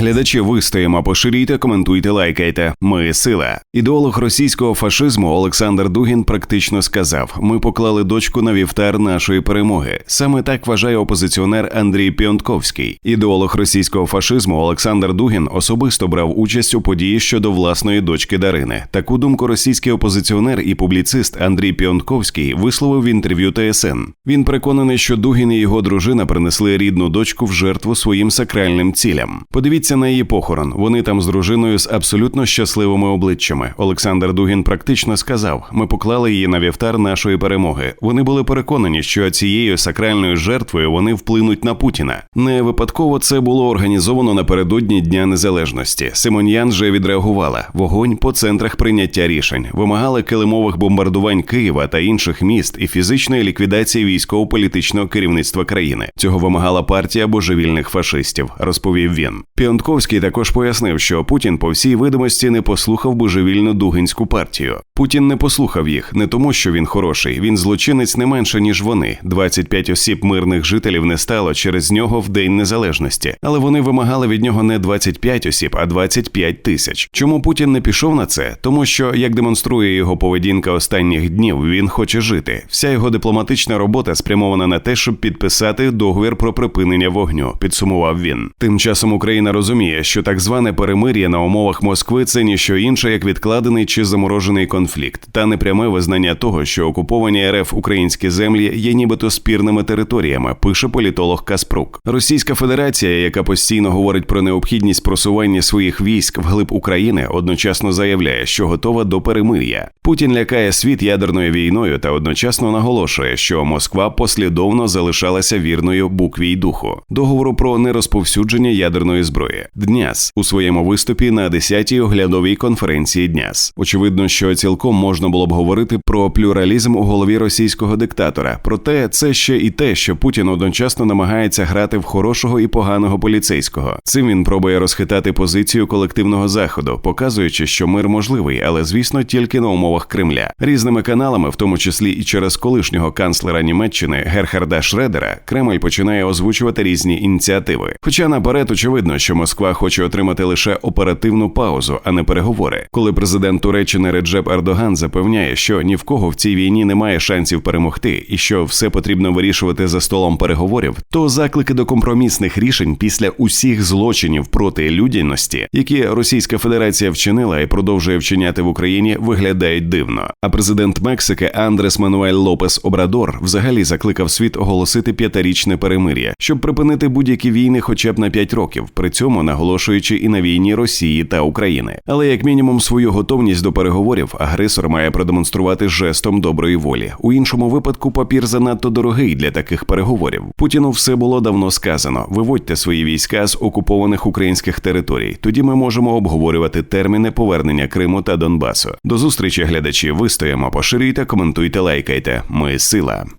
Глядачі вистоїмо, поширюйте, коментуйте, лайкайте. Ми сила. Ідеолог російського фашизму Олександр Дугін практично сказав: ми поклали дочку на вівтар нашої перемоги. Саме так вважає опозиціонер Андрій Піонтковський. Ідеолог російського фашизму Олександр Дугін особисто брав участь у події щодо власної дочки Дарини. Таку думку російський опозиціонер і публіцист Андрій Піонтковський висловив в інтерв'ю ТСН. Він переконаний, що Дугін і його дружина принесли рідну дочку в жертву своїм сакральним цілям. Подивіться на її похорон. Вони там з дружиною з абсолютно щасливими обличчями. Олександр Дугін практично сказав: ми поклали її на вівтар нашої перемоги. Вони були переконані, що цією сакральною жертвою вони вплинуть на Путіна. Не випадково це було організовано напередодні Дня Незалежності. Симоньян вже відреагувала вогонь по центрах прийняття рішень, вимагали килимових бомбардувань Києва та інших міст і фізичної ліквідації військово-політичного керівництва країни. Цього вимагала партія божевільних фашистів, розповів він. Піонтковський також пояснив, що Путін по всій видимості не послухав божевільну дугинську партію. Путін не послухав їх не тому, що він хороший. Він злочинець не менше ніж вони. 25 осіб мирних жителів не стало через нього в день незалежності, але вони вимагали від нього не 25 осіб, а 25 тисяч. Чому Путін не пішов на це? Тому що, як демонструє його поведінка останніх днів, він хоче жити. Вся його дипломатична робота спрямована на те, щоб підписати договір про припинення вогню. Підсумував він. Тим часом Україна розуміє, що так зване перемир'я на умовах Москви це ніщо інше, як відкладений чи заморожений конфлікт, та непряме визнання того, що окуповані РФ українські землі є нібито спірними територіями. Пише політолог Каспрук. Російська Федерація, яка постійно говорить про необхідність просування своїх військ вглиб України, одночасно заявляє, що готова до перемир'я. Путін лякає світ ядерною війною та одночасно наголошує, що Москва послідовно залишалася вірною букві й духу договору про нерозповсюдження ядерної зброї. Дняс у своєму виступі на 10-й оглядовій конференції Дняс. Очевидно, що цілком можна було б говорити про плюралізм у голові російського диктатора. Проте це ще і те, що Путін одночасно намагається грати в хорошого і поганого поліцейського. Цим він пробує розхитати позицію колективного заходу, показуючи, що мир можливий, але звісно тільки на умовах Кремля. Різними каналами, в тому числі і через колишнього канцлера Німеччини Герхарда Шредера, Кремль починає озвучувати різні ініціативи. Хоча наперед очевидно, що Москва хоче отримати лише оперативну паузу, а не переговори. Коли президент Туреччини Реджеп Ердоган запевняє, що ні в кого в цій війні немає шансів перемогти, і що все потрібно вирішувати за столом переговорів, то заклики до компромісних рішень після усіх злочинів проти людяності, які Російська Федерація вчинила і продовжує вчиняти в Україні, виглядають дивно. А президент Мексики Андрес Мануель Лопес Обрадор взагалі закликав світ оголосити п'ятирічне перемир'я, щоб припинити будь-які війни, хоча б на п'ять років, при цьому наголошуючи і на війні Росії та України. Але як мінімум свою готовність до переговорів агресор має продемонструвати жестом доброї волі. У іншому випадку папір занадто дорогий для таких переговорів. Путіну все було давно сказано: виводьте свої війська з окупованих українських територій. Тоді ми можемо обговорювати терміни повернення Криму та Донбасу. До зустрічі, глядачі. Вистоїмо, поширюйте, коментуйте, лайкайте. Ми сила.